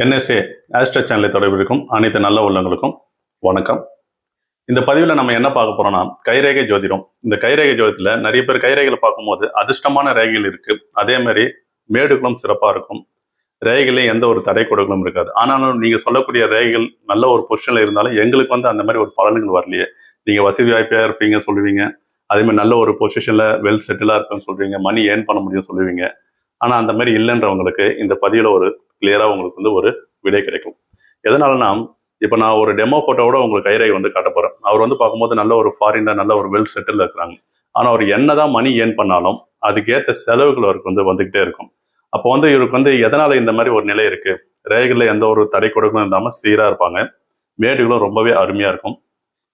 NSA ஆஸ்ட்ரா சேனலை தொடர்பிருக்கும் அனைத்து நல்ல உள்ளங்களுக்கும் வணக்கம். இந்த பதிவில் நம்ம என்ன பார்க்க போறோம்னா கைரேகை ஜோதிடம். இந்த கைரேகை ஜோதிடத்தில் நிறைய பேர் கைரேகைகளை பார்க்கும்போது அதிர்ஷ்டமான ரேகைகள் இருக்கு. அதே மாதிரி மேடுகளும் சிறப்பாக இருக்கும். ரேகைகளையும் எந்த ஒரு தடை கொடுக்கலும் இருக்காது. ஆனாலும் நீங்க சொல்லக்கூடிய ரேகைகள் நல்ல ஒரு பொசிஷனில் இருந்தாலும் எங்களுக்கு வந்து அந்த மாதிரி ஒரு பலன்கள் வரலையே. நீங்க வசதி வாய்ப்பாக இருப்பீங்க சொல்லுவீங்க. அதே மாதிரி நல்ல ஒரு பொசிஷனில் வெல் செட்டிலா இருக்குன்னு சொல்றீங்க மணி ஏர்ன் பண்ண முடியும் சொல்லுவீங்க. ஆனால் அந்த மாதிரி இல்லைன்றவங்களுக்கு இந்த பதிவில் ஒரு கிளியரா உங்களுக்கு வந்து ஒரு விடை கிடைக்கும். எதனாலனா இப்போ நான் ஒரு டெமோ போட்டோவோட உங்களுக்கு கைரேகை வந்து காட்ட போறேன். அவர் வந்து பார்க்கும்போது நல்ல ஒரு ஃபாரின்ல நல்ல ஒரு வெல் செட்டில் இருக்கிறாங்க. ஆனா அவர் என்னதான் மணி ஏர்ன் பண்ணாலும் அதுக்கேற்ற செலவுகள் அவருக்கு வந்து வந்துகிட்டே இருக்கும். அப்போ வந்து இவருக்கு வந்து எதனால இந்த மாதிரி ஒரு நிலை இருக்கு? ரேகைகளில் எந்த ஒரு தடை கொடுக்கணும் இல்லாமல் சீராக இருப்பாங்க. மேடுகளும் ரொம்பவே அருமையா இருக்கும்.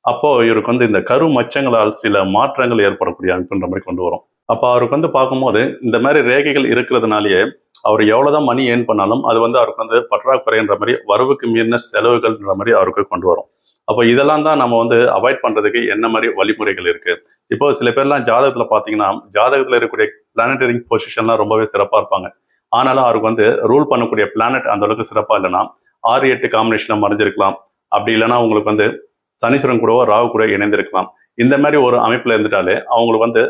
அப்போ இவருக்கு வந்து இந்த கரு மச்சங்களால் சில மாற்றங்கள் ஏற்படக்கூடிய அமைப்புன்ற மாதிரி கொண்டு வரும். அப்போ அவருக்கு வந்து பார்க்கும்போது இந்த மாதிரி ரேகைகள் இருக்கிறதுனாலயே அவர் எவ்வளவுதான் மணி ஏர்ன் பண்ணாலும் அது வந்து அவருக்கு வந்து பற்றாக்குறைன்ற மாதிரி வரவுக்கு மீறின செலவுகள்ன்ற மாதிரி அவருக்கு கொண்டு வரும். அப்போ இதெல்லாம் தான் நம்ம வந்து அவாய்ட் பண்ணுறதுக்கு என்ன மாதிரி வழிமுறைகள் இருக்குது இப்போ சில பேர்லாம் ஜாதகத்தில் பார்த்தீங்கன்னா ஜாதகத்தில் இருக்கக்கூடிய பிளானட்டரிங் பொசிஷன்லாம் ரொம்பவே சிறப்பாக இருப்பாங்க. ஆனாலும் அவருக்கு வந்து ரூல் பண்ணக்கூடிய பிளானட் அந்த அளவுக்கு சிறப்பாக இல்லைன்னா ஆறு எட்டு காம்பினேஷனில் மறைஞ்சிருக்கலாம். அப்படி இல்லைன்னா உங்களுக்கு வந்து சனீஸ்வரன் கூடவோ ராகு கூட இணைந்திருக்கலாம். இந்த மாதிரி ஒரு அமைப்பில் இருந்துட்டாலே அவங்களுக்கு வந்து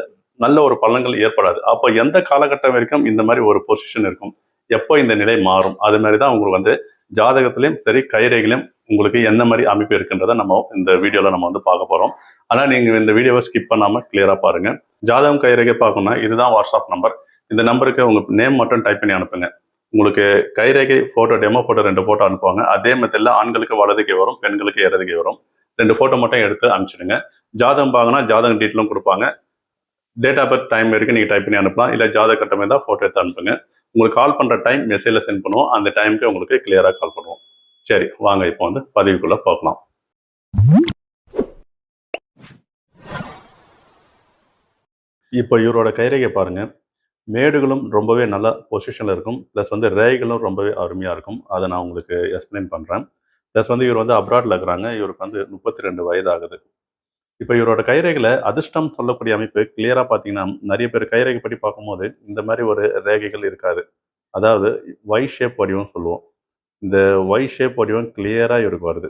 நல்ல ஒரு பலன்கள் ஏற்படாது. அப்போ எந்த காலகட்டம் வரைக்கும் இந்த மாதிரி ஒரு பொசிஷன் இருக்கும்? எப்போ இந்த நிலை மாறும்? அது மாதிரி தான் உங்களுக்கு வந்து ஜாதகத்திலையும் சரி கைரேகிலையும் உங்களுக்கு எந்த மாதிரி அமைப்பு இருக்குன்றதை நம்ம இந்த வீடியோவில் நம்ம வந்து பார்க்க போகிறோம் ஆனால் நீங்கள் இந்த வீடியோவை ஸ்கிப் பண்ணாமல் கிளியராக பாருங்கள் ஜாதகம் கைரேகை பார்க்கணும்னா இதுதான் வாட்ஸ்அப் நம்பர் இந்த நம்பருக்கு உங்கள் நேம் மட்டும் டைப் பண்ணி அனுப்புங்க. உங்களுக்கு கைரேகை ஃபோட்டோ டெமோ ஃபோட்டோ ரெண்டு ஃபோட்டோ அனுப்புவாங்க. அதே மெத்தடில் ஆண்களுக்கு வலதுக்கு வரும் பெண்களுக்கு இடதுக்கே வரும். ரெண்டு ஃபோட்டோ மட்டும் எடுத்து அனுப்பிச்சிடுங்க. ஜாதகம் பார்க்கணும்னா ஜாதகம் டீட்டெயிலும் கொடுப்பாங்க. டேட் ஆஃப் பர்த் டைம் வரைக்கும் நீங்கள் டைப் பண்ணி அனுப்பலாம். இல்லை ஜாதக கட்டம் இருந்தால் ஃபோட்டோ எடுத்து அனுப்புங்க. உங்களுக்கு கால் பண்ணுற டைம் மெசேஜில் சென்ட் பண்ணுவோம். அந்த டைமுக்கு உங்களுக்கு கிளியராக கால் பண்ணுவோம். சரி வாங்க இப்போ வந்து பதிவுக்குள்ளே பார்க்கலாம் இப்போ இவரோட கைரேகை பாருங்க. மேடுகளும் ரொம்பவே நல்ல பொசிஷனில் இருக்கும். ப்ளஸ் வந்து ரேகைகளும் ரொம்பவே அருமையாக இருக்கும். அதை நான் உங்களுக்கு எக்ஸ்பிளைன் பண்ணுறேன் ப்ளஸ் வந்து இவர் வந்து அப்ராடில் இருக்கிறாங்க. இவருக்கு வந்து முப்பத்தி ரெண்டு வயது ஆகுது. இப்போ இவரோட கைரேகையில் அதிர்ஷ்டம் சொல்லக்கூடிய அமைப்பு கிளியராக பார்த்தீங்கன்னா நிறைய பேர் கைரேகை படி பார்க்கும்போது இந்த மாதிரி ஒரு ரேகைகள் இருக்காது. அதாவது ஒய் ஷேப் வடிவம் சொல்லுவோம். இந்த ஒய் ஷேப் வடிவம் கிளியராக இவருக்கு வருது.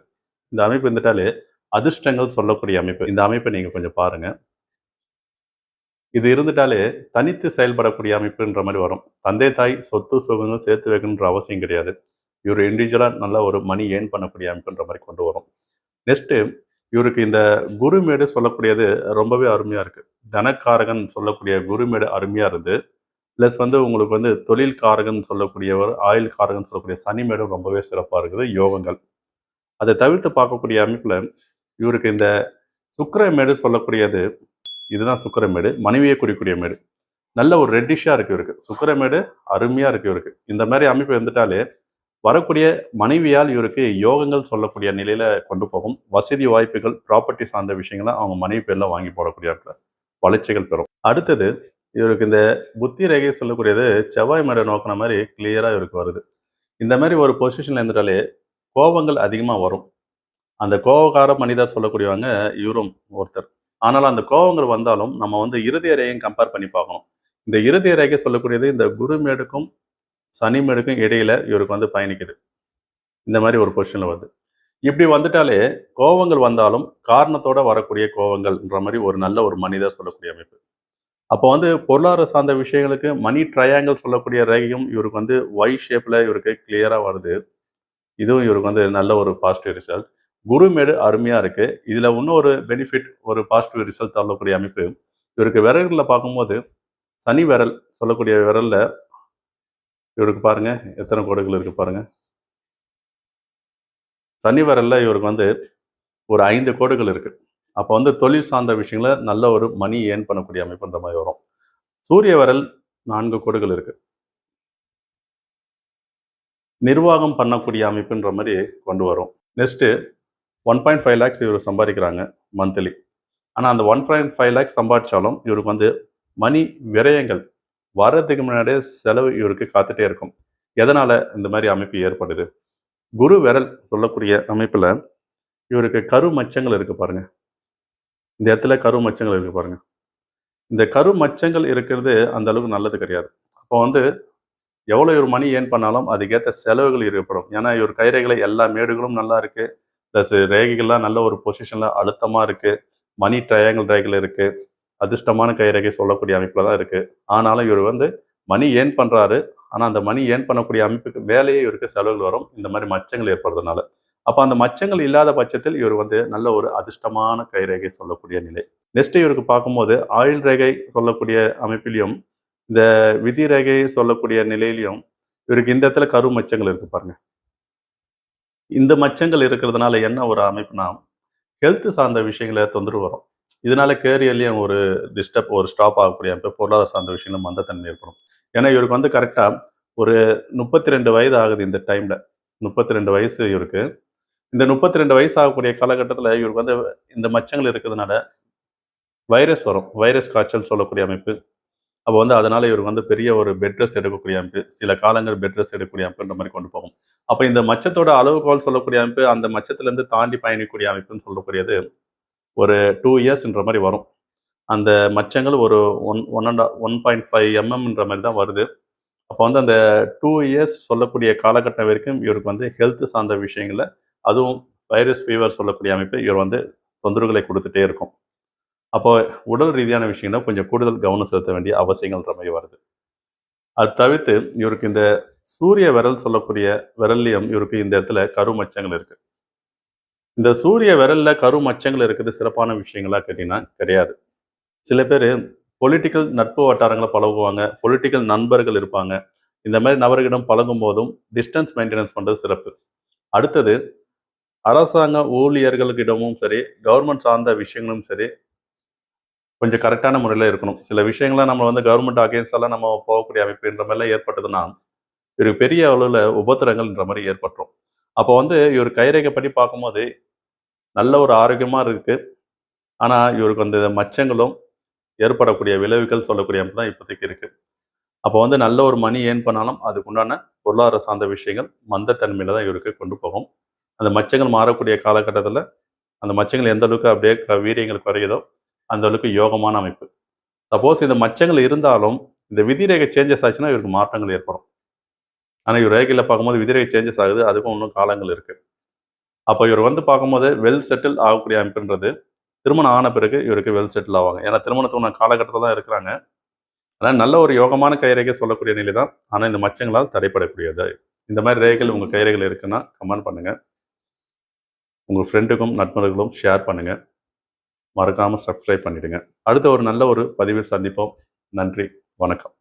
இந்த அமைப்பு இருந்துட்டாலே அதிர்ஷ்டங்கள் சொல்லக்கூடிய அமைப்பு. இந்த அமைப்பை நீங்கள் கொஞ்சம் பாருங்க. இது இருந்துட்டாலே தனித்து செயல்படக்கூடிய அமைப்புன்ற மாதிரி வரும். தந்தை தாய் சொத்து சுகங்கள் சேர்த்து வைக்கணுன்ற அவசியம் கிடையாது. இவர் இண்டிவிஜுவலாக நல்ல ஒரு மணி ஏர்ன் பண்ணக்கூடிய அமைப்புன்ற மாதிரி கொண்டு வரும். நெக்ஸ்ட்டு இவருக்கு இந்த குருமேடு சொல்லக்கூடியது ரொம்பவே அருமையாக இருக்குது தனக்காரகன் சொல்லக்கூடிய குருமேடு அருமையாக இருந்து ப்ளஸ் வந்து உங்களுக்கு வந்து தொழில் காரகன் சொல்லக்கூடியவர் ஆயுள் காரகன் சொல்லக்கூடிய சனிமேடும் ரொம்பவே சிறப்பாக இருக்குது யோகங்கள். அதை தவிர்த்து பார்க்கக்கூடிய அமைப்பில் இவருக்கு இந்த சுக்கிரமேடு சொல்லக்கூடியது இதுதான் சுக்கிரமேடு மனைவியை குறிக்கூடிய மேடு. நல்ல ஒரு ரெட்டிஷாக இருக்கு இவருக்கு. சுக்கிரமேடு அருமையாக இருக்கு இவருக்கு. இந்த மாதிரி அமைப்பு வந்துட்டாலே வரக்கூடிய மனைவியால் இவருக்கு யோகங்கள் சொல்லக்கூடிய நிலையில கொண்டு போகும். வசதி வாய்ப்புகள் ப்ராப்பர்ட்டி சார்ந்த விஷயங்களை அவங்க மனைவி பேர்ல வாங்கி போடக்கூடிய வளர்ச்சிகள் பெறும். அடுத்தது இவருக்கு இந்த புத்தி ரேகை சொல்லக்கூடியது செவ்வாய் மேடை நோக்கின மாதிரி கிளியரா இவருக்கு வருது. இந்த மாதிரி ஒரு பொசிஷன்ல இருந்துட்டாலே கோபங்கள் அதிகமாக வரும். அந்த கோபக்கார மனிதர் சொல்லக்கூடியவங்க இவரும் ஒருத்தர். ஆனாலும் அந்த கோபங்கள் வந்தாலும் நம்ம வந்து இறுதி ரேகையும் கம்பேர் பண்ணி பார்க்கணும். இந்த இறுதி ரேகை சொல்லக்கூடியது இந்த சனி சனிமேடுக்கும் இடையில இவருக்கு வந்து பயணிக்குது. இந்த மாதிரி ஒரு பொசிஷன்ல வருது. இப்படி வந்துட்டாலே கோபங்கள் வந்தாலும் காரணத்தோட வரக்கூடிய கோபங்கள்ன்ற மாதிரி ஒரு நல்ல ஒரு மனிதர் சொல்லக்கூடிய அமைப்பு. அப்போ வந்து பொருளாதார சார்ந்த விஷயங்களுக்கு மணி ட்ரையாங்கிள் சொல்லக்கூடிய ரேகையும் இவருக்கு வந்து ஒய் ஷேப்பில் இவருக்கு கிளியராக வருது. இதுவும் இவருக்கு வந்து நல்ல ஒரு பாசிட்டிவ் ரிசல்ட் குருமேடு அருமையாக இருக்குது இதில் இன்னொரு பெனிஃபிட் ஒரு பாசிட்டிவ் ரிசல்ட் தள்ளக்கூடிய அமைப்பு. இவருக்கு விரல்களில் பார்க்கும்போது சனி விரல் சொல்லக்கூடிய விரலில் இவருக்கு பாருங்க எத்தனை கோடுகள் இருக்கு பாருங்க. சனி விரல்ல இவருக்கு வந்து ஒரு ஐந்து கோடுகள் இருக்கு. அப்போ வந்து தொழில் சார்ந்த விஷயங்கள நல்ல ஒரு மணி ஏர்ன் பண்ணக்கூடிய அமைப்புன்ற மாதிரி வரும். சூரிய விரல் நான்கு கோடுகள் இருக்கு. நிர்வாகம் பண்ணக்கூடிய அமைப்புன்ற மாதிரி கொண்டு வரும். Next one point five lakhs இவர் சம்பாதிக்கிறாங்க மந்த்லி. ஆனால் அந்த ஒன் பாயிண்ட் ஃபைவ் லேக்ஸ் சம்பாதிச்சாலும் இவருக்கு வந்து மணி விரயங்கள் வர்றதுக்கு முன்னாடியே செலவு இவருக்கு காத்துட்டே இருக்கும். எதனால இந்த மாதிரி அமைப்பு ஏற்படுது? குரு விரல் சொல்லக்கூடிய அமைப்பில் இவருக்கு கரு மச்சங்கள் இருக்கு பாருங்க. இந்த இடத்துல கரு மச்சங்கள் இருக்கு பாருங்க. இந்த கரு மச்சங்கள் இருக்கிறது அந்த அளவுக்கு நல்லது கிடையாது. அப்போ வந்து எவ்வளோ இவர் மணி ஏர்ன் பண்ணாலும் அதுக்கேற்ற செலவுகள் ஏற்படும். ஏன்னா இவர் கயிறைகளை எல்லா மேடுகளும் நல்லா இருக்கு. ப்ளஸ் ரேகைகள்லாம் நல்ல ஒரு பொசிஷனில் அழுத்தமாக இருக்கு. மணி ட்ரையாங்கிள் ரேகைகள் இருக்கு. அதிர்ஷ்டமான கைரேகை சொல்லக்கூடிய அமைப்பில் தான் இருக்கு. ஆனாலும் இவர் வந்து மணி ஏர்ன் பண்ணுறாரு ஆனால் அந்த மணி ஏர்ன் பண்ணக்கூடிய அமைப்புக்கு வேலையே இவருக்கு செலவுகள் வரும். இந்த மாதிரி மச்சங்கள் ஏற்படுறதுனால. அப்போ அந்த மச்சங்கள் இல்லாத பட்சத்தில் இவர் வந்து நல்ல ஒரு அதிர்ஷ்டமான கைரேகை சொல்லக்கூடிய நிலை. நெக்ஸ்ட் இவருக்கு பார்க்கும்போது ஆயுள் ரேகை சொல்லக்கூடிய அமைப்பிலையும் இந்த விதி ரேகை சொல்லக்கூடிய நிலையிலையும் இவருக்கு இந்த இடத்துல கரு மச்சங்கள் இருக்கு பாருங்க. இந்த மச்சங்கள் இருக்கிறதுனால என்ன ஒரு அமைப்புனா ஹெல்த் சார்ந்த விஷயங்களை தொந்தரவு வரும். இதனால கேரியர்லேயும் ஒரு டிஸ்டர்ப் ஒரு ஸ்டாப் ஆகக்கூடிய அமைப்பு பொருளாதார சார்ந்த விஷயங்களும் மந்தத்தன்மை ஏற்படும். ஏன்னா இவருக்கு வந்து கரெக்டாக ஒரு முப்பத்தி ரெண்டு வயது ஆகுது இந்த டைமில் முப்பத்தி ரெண்டு வயசு இவருக்கு. இந்த முப்பத்தி ரெண்டு வயசு ஆகக்கூடிய காலகட்டத்தில் இவருக்கு வந்து இந்த மச்சங்கள் இருக்கிறதுனால வைரஸ் வரும். வைரஸ் காய்ச்சல் சொல்லக்கூடிய அமைப்பு. அப்போ வந்து அதனால் இவருக்கு வந்து பெரிய ஒரு பெட் ரெஸ்ட் எடுக்கக்கூடிய அமைப்பு. சில காலங்கள் பெட் ரெஸ்ட் எடுக்கக்கூடிய அமைப்புன்ற மாதிரி கொண்டு போகும். அப்போ இந்த மச்சத்தோட அளவுகோல் சொல்லக்கூடிய அமைப்பு அந்த மச்சத்திலேருந்து தாண்டி பயணிக்கக்கூடிய அமைப்புன்னு சொல்லக்கூடியது ஒரு டூ இயர்ஸ்ன்ற மாதிரி வரும். அந்த மச்சங்கள் ஒரு one one and one point five எம்எம்ன்ற மாதிரி தான் வருது. அப்போ வந்து அந்த டூ இயர்ஸ் சொல்லக்கூடிய காலகட்டம் வரைக்கும் இவருக்கு வந்து ஹெல்த் சார்ந்த விஷயங்களில் அதுவும் வைரஸ் ஃபீவர் சொல்லக்கூடிய அமைப்பு இவர் வந்து தொந்தரவுகளை கொடுத்துட்டே இருக்கும். அப்போ உடல் ரீதியான விஷயங்கள் கொஞ்சம் கூடுதல் கவனம் செலுத்த வேண்டிய அவசியங்கள்ன்ற மாதிரி வருது. அது தவிர்த்து இவருக்கு இந்த சூரிய விரல் சொல்லக்கூடிய விரல்லையும் இவருக்கு இந்த இடத்துல கரு மச்சங்கள் இருக்குது இந்த சூரிய விரல்ல கரு மச்சங்கள் இருக்குது சிறப்பான விஷயங்களா கேட்டீங்கன்னா கிடையாது. சில பேர் பொலிட்டிக்கல் நட்பு வட்டாரங்களை பழகுவாங்க பொலிட்டிக்கல் நண்பர்கள் இருப்பாங்க. இந்த மாதிரி நபர்களிடம் பழகும் போதும் டிஸ்டன்ஸ் மெயின்டெனன்ஸ் பண்ணுறது சிறப்பு. அடுத்தது அரசாங்க ஊழியர்களுக்கிடமும் சரி கவர்மெண்ட் சார்ந்த விஷயங்களும் சரி கொஞ்சம் கரெக்டான முறையில் இருக்கணும். சில விஷயங்கள்லாம் நம்ம வந்து கவர்மெண்ட் அகேன்ஸ்டாலாம் நம்ம போகக்கூடிய அமைப்புன்ற மாதிரிலாம் ஏற்பட்டதுன்னா இவருக்கு பெரிய அளவில் உபத்திரங்கள்ன்ற மாதிரி ஏற்பட்டுரும். அப்போ வந்து இவர் கைரேகைப்படி பார்க்கும்போது நல்ல ஒரு ஆரோக்கியமாக இருக்குது ஆனால் இவருக்கு வந்து மச்சங்களும் ஏற்படக்கூடிய விளைவுகள் சொல்லக்கூடிய அமைப்பு தான் இப்போதைக்கு இருக்குது அப்போ வந்து நல்ல ஒரு மணி ஏன் பண்ணாலும் அதுக்குண்டான பொருளாதார சார்ந்த விஷயங்கள் மந்தத்தன்மையில் தான் இவருக்கு கொண்டு போகும். அந்த மச்சங்கள் மாறக்கூடிய காலகட்டத்தில் அந்த மச்சங்கள் எந்த அளவுக்கு அப்படியே க- வீரியங்கள் குறையுதோ அந்த அளவுக்கு யோகமான அமைப்பு. சப்போஸ் இந்த மச்சங்கள் இருந்தாலும் இந்த விதிரேகை சேஞ்சஸ் ஆச்சுன்னா இவருக்கு மாற்றங்கள் ஏற்படும். ஆனால் இவர் ரேகையில் பார்க்கும்போது விதிரேகை சேஞ்சஸ் ஆகுது அதுக்கும் இன்னும் காலங்கள் இருக்குது அப்போ இவர் வந்து பார்க்கும்போது வெல் செட்டில் ஆகக்கூடிய அமைப்புன்றது திருமணம் ஆன பிறகு இவருக்கு வெல் செட்டில் ஆவாங்க. ஏன்னா திருமணத்துக்கு காலகட்டத்தில் தான் இருக்கிறாங்க. ஆனால் நல்ல ஒரு யோகமான கைரேகை சொல்லக்கூடிய நிலை தான். ஆனால் இந்த மச்சங்களால் தடைப்படக்கூடியது. இந்த மாதிரி ரேகைகள் உங்கள் கைரேகைகள் இருக்குன்னா கமெண்ட் பண்ணுங்கள் உங்கள் ஃப்ரெண்டுக்கும் நண்பர்களும் ஷேர் பண்ணுங்கள் மறக்காமல் சப்ஸ்கிரைப் பண்ணிவிடுங்க அடுத்த ஒரு நல்ல ஒரு பதிவில் சந்திப்போம். நன்றி. வணக்கம்.